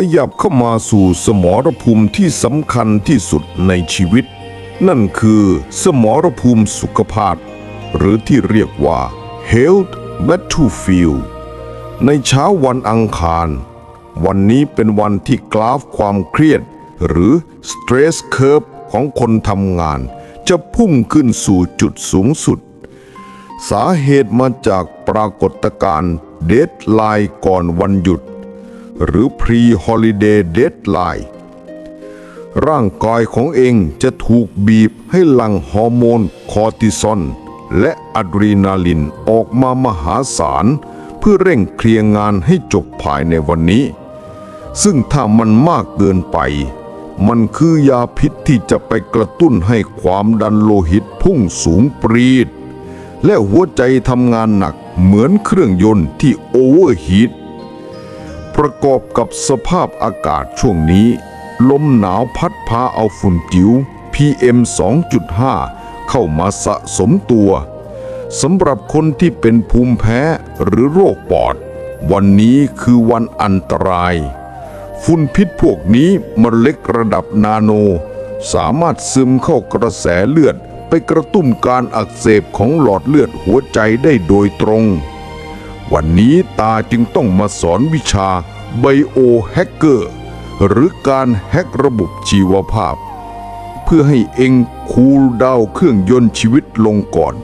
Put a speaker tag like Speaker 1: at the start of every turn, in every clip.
Speaker 1: ขยับเข้ามาสู่สมรภูมิที่สำคัญที่สุดในชีวิต นั่นคือสมรภูมิสุขภาพ หรือที่เรียกว่า Health Battlefield ในเช้าวันอังคาร วันนี้เป็นวันที่กราฟความเครียด หรือ Stress Curve ของคนทำงาน จะพุ่งขึ้นสู่จุดสูงสุด สาเหตุมาจากปรากฏการณ์เดดไลน์ก่อนวันหยุด หรือ Pre-Holiday Deadline ร่างกายของเองจะถูกบีบให้หลั่งฮอร์โมนคอร์ติซอลและอะดรีนาลินออกมามหาศาล เพื่อเร่งเคลียร์งานให้จบภายในวันนี้ ซึ่งถ้ามันมากเกินไป มันคือยาพิษที่จะไปกระตุ้นให้ความดันโลหิตพุ่งสูงปรีด และหัวใจทำงานหนักเหมือนเครื่องยนต์ที่โอเวอร์ฮีท ประกอบกับสภาพอากาศช่วงนี้ ลมหนาวพัดพาเอาฝุ่นจิ๋ว PM 2.5 เข้ามาสะสมตัวสำหรับคนที่เป็นภูมิแพ้หรือโรคปอด วันนี้คือวันอันตราย ฝุ่นพิษพวกนี้มันเล็กระดับนาโน สามารถซึมเข้ากระแสเลือดไปกระตุ้นการอักเสบของหลอดเลือดหัวใจได้โดยตรง วันนี้ตาจึงต้องมาสอนวิชาไบโอแฮกเกอร์หรือการแฮกระบบชีวภาพ เพื่อให้เองคูลดาวเครื่องยนต์ชีวิตลงก่อน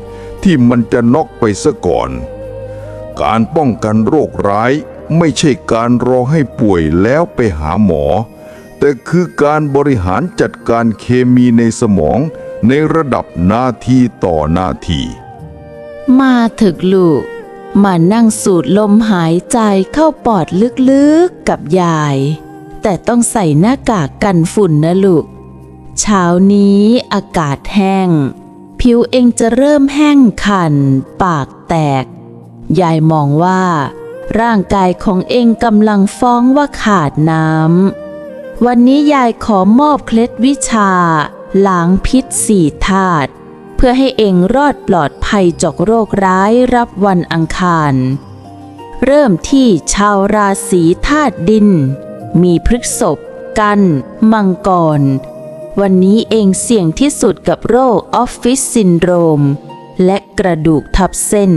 Speaker 1: ที่มันจะน็อกไปซะก่อน การป้องกันโรคร้ายไม่ใช่การรอให้ป่วยแล้วไปหาหมอ แต่คือการบริหารจัดการเคมีในสมองในระดับนาทีต่อนาที
Speaker 2: มาถึกลูก มานั่งสูดลมหายใจเข้าปอดลึกๆกับยาย แต่ต้องใส่หน้ากากกันฝุ่นนะลูก เช้านี้อากาศแห้ง ผิวเองจะเริ่มแห้งขัน ปากแตก ยายมองว่า ร่างกายของเองกำลังฟ้องว่าขาดน้ำ วันนี้ยายขอมอบเคล็ดวิชา ล้างพิษสี่ธาตุ พื่อให้เองรอดปลอดภัยจากโรคร้ายรับวันอังคาร เริ่มที่ชาวราศีธาตุดิน มีพฤกษบกัน มังกร วันนี้เองเสี่ยงที่สุดกับโรคออฟฟิศซินโดรม และกระดูกทับเส้น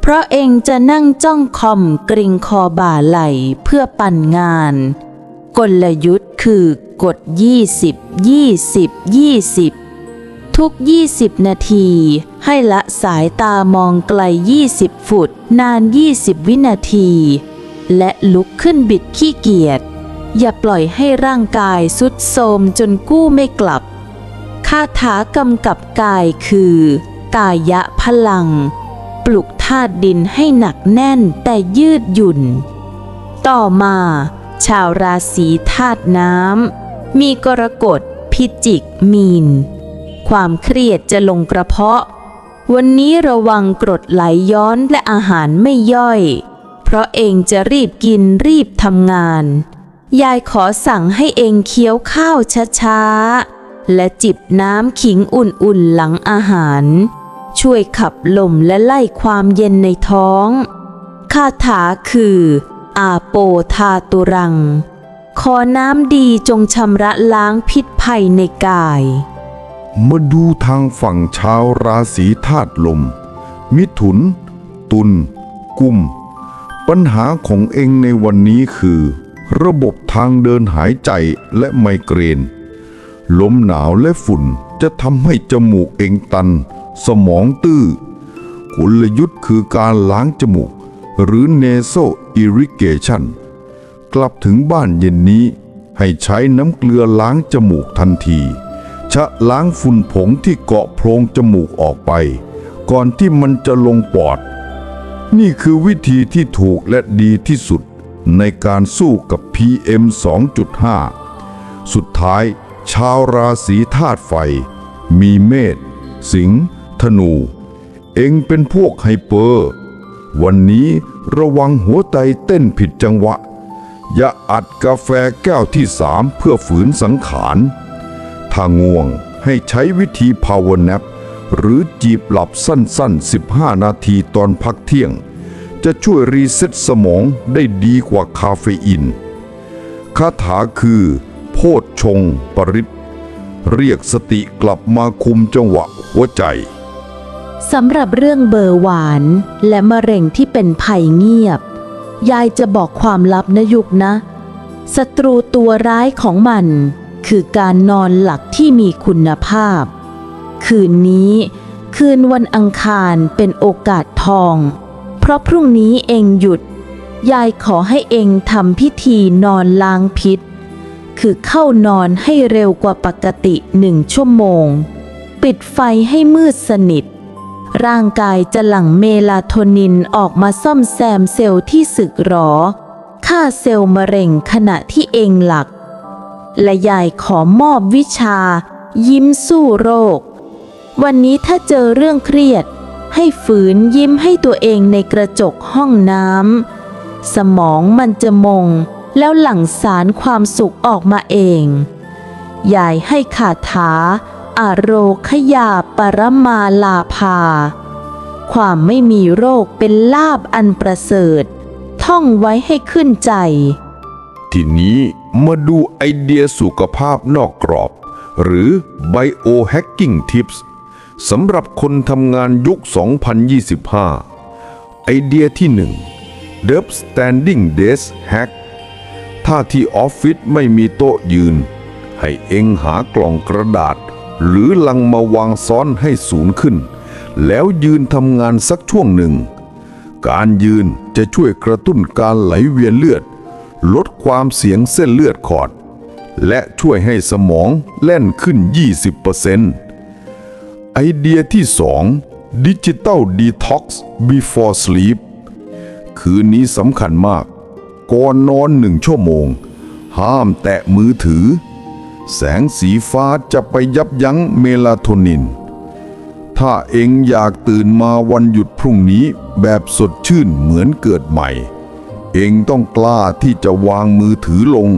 Speaker 2: เพราะเองจะนั่งจ้องคอมกริงคอบ่าไหลเพื่อปั่นงาน กลยุทธ์คือกด 20 20 20 ทุก 20 นาที ให้ละสายตามองไกล 20 ฟุต นาน 20 วินาที และลุกขึ้นบิดขี้เกียจ อย่าปล่อยให้ร่างกายสุดโทรมจนกู้ไม่กลับ คาถากำกับกายคือ กายะพลัง ปลุกธาตุดินให้หนักแน่นแต่ยืดหยุ่น ต่อมา ชาวราศีธาตุน้ำมีกรกฎพิจิก มีน ความเครียดจะลงกระเพาะ วันนี้ระวังกรดไหลย้อนและอาหารไม่ย่อย เพราะเองจะรีบกินรีบทำงาน ยายขอสั่งให้เองเคี้ยวข้าวช้าๆ และจิบน้ำขิงอุ่นๆหลังอาหาร ช่วยขับลมและไล่ความเย็นในท้อง คาถาคือ อาโปธาตุรังขอน้ำดีจงชำระล้างพิษภัยในกาย
Speaker 1: มาดูทางฝั่งชาวราศีธาตุลม มิถุน ตุลกุม ปัญหาของเองในวันนี้คือ ระบบทางเดินหายใจและไมเกรน ลมหนาวและฝุ่นจะทำให้จมูกเองตัน สมองตื้อกลยุทธ์คือการล้างจมูก หรือ nasal irrigation กลับถึงบ้านเย็นนี้ให้ใช้น้ำเกลือล้างจมูกทันที ชะล้างฝุ่นผงที่เกาะโพรงจมูกออกไป ก่อนที่มันจะลงปอด นี่คือวิธีที่ถูกและดีที่สุดในการสู้กับ PM 2.5 สุดท้าย ชาวราศีธาตุไฟ มีเมษสิงห์ธนู เองเป็นพวกไฮเปอร์ วันนี้ระวังหัวใจเต้นผิดจังหวะ อย่าอัดกาแฟแก้วที่สามเพื่อฝืนสังขาร ถ้าง่วงให้ใช้วิธี power nap หรือจีบหลับสั้นๆ 15 นาทีตอนพักเที่ยง จะช่วยรีเซ็ตสมองได้ดีกว่าคาเฟอีนคาถาคือ โพชฌงปริตเรียกสติกลับมาคุมจังหวะหัวใจ
Speaker 2: สำหรับเรื่องเบอร์หวาน และมะเร็งที่เป็นภัยเงียบ ยายจะบอกความลับนะยุกนะศัตรูตัวร้ายของมัน คือการนอนหลักที่มีคุณภาพ คืนนี้คืนวันอังคารเป็นโอกาสทอง เพราะพรุ่งนี้เองหยุด ยายขอให้เองทำพิธีนอนล้างพิษ คือเข้านอนให้เร็วกว่าปกติหนึ่งชั่วโมง ปิดไฟให้มืดสนิท ร่างกายจะหลั่งเมลาโทนินออกมาซ่อมแซมเซลล์ที่สึกหรอ ฆ่าเซลล์มะเร็งขณะที่เองหลัก และยายขอมอบวิชา ยิ้มสู้โรค วันนี้ถ้าเจอเรื่องเครียด ให้ฝืนยิ้มให้ตัวเองในกระจกห้องน้ำสมองมันจะมง แล้วหลั่งสารความสุขออกมาเอง ยายให้คาถาอาโรคยาปรมาลาภา ความไม่มีโรคเป็นลาบอันประเสริฐ ท่องไว้ให้ขึ้นใจ
Speaker 1: ทีนี้ มาดูไอเดียสุขภาพนอกกรอบ หรือ Biohacking Tips สำหรับคนทำงานยุค 2025 ไอเดียที่ 1 d e b Standing Desk Hack ถ้าที่ออฟฟิศไม่มีโต๊ะยืน ให้เองหากล่องกระดาษ หรือลังมาวางซ้อนให้สูงขึ้น แล้วยืนทำงานสักช่วงหนึ่ง การยืนจะช่วยกระตุ้นการไหลเวียนเลือด ลดความเสียงเส้นเลือดขอด และช่วยให้สมองแล่นขึ้น 20%ไอเดียที่ 2 Digital Detox Before Sleep คืนนี้สำคัญมาก ก่อนนอนหนึ่งชั่วโมง ห้ามแตะมือถือ แสงสีฟ้าจะไปยับยั้งเมลาโทนิน ถ้าเองอยากตื่นมาวันหยุดพรุ่งนี้แบบสดชื่นเหมือนเกิดใหม่ เองต้องกล้าที่จะวางมือถือลง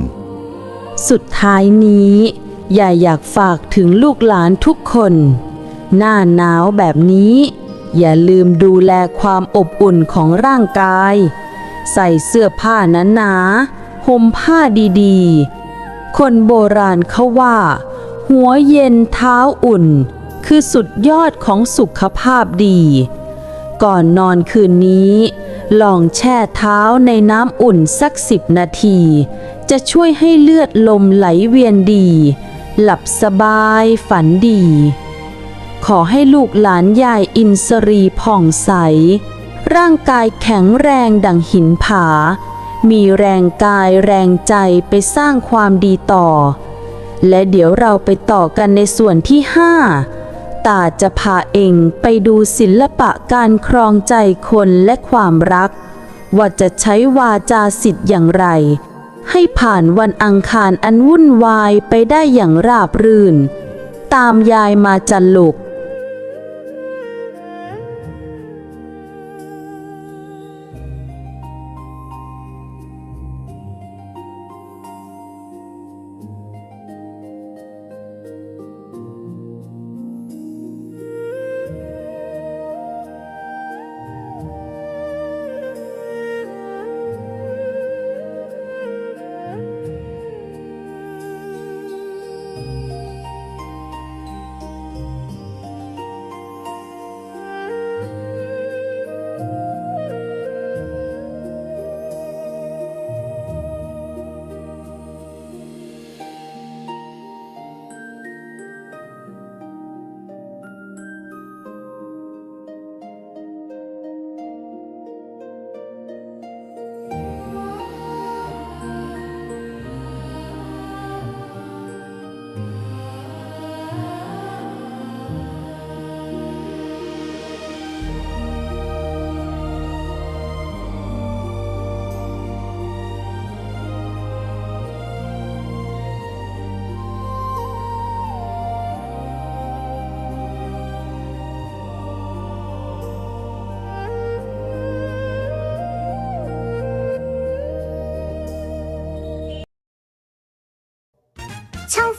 Speaker 2: สุดท้ายนี้ยายอยากฝากถึงลูกหลานทุกคน หน้าหนาวแบบนี้ อย่าลืมดูแลความอบอุ่นของร่างกาย ใส่เสื้อผ้าหนาๆห่มผ้าดีๆ คนโบราณเขาว่า หัวเย็นเท้าอุ่น คือสุดยอดของสุขภาพดี ก่อนนอนคืนนี้ ลองแช่เท้าในน้ำอุ่นสักสิบนาที จะช่วยให้เลือดลมไหลเวียนดี หลับสบายฝันดี ขอให้ลูกหลานยายอินสรีผ่องใส ร่างกายแข็งแรงดังหินผา มีแรงกายแรงใจไปสร้างความดีต่อ และเดี๋ยวเราไปต่อกันในส่วนที่5 ตาจะพาเองไปดูศิลปะการครองใจคนและความรัก ว่าจะใช้วาจาสิทธิ์อย่างไร ให้ผ่านวันอังคารอันวุ่นวายไปได้อย่างราบรื่น ตามยายมาจันลุก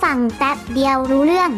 Speaker 3: ฟังแป๊บเดียวรู้เรื่อง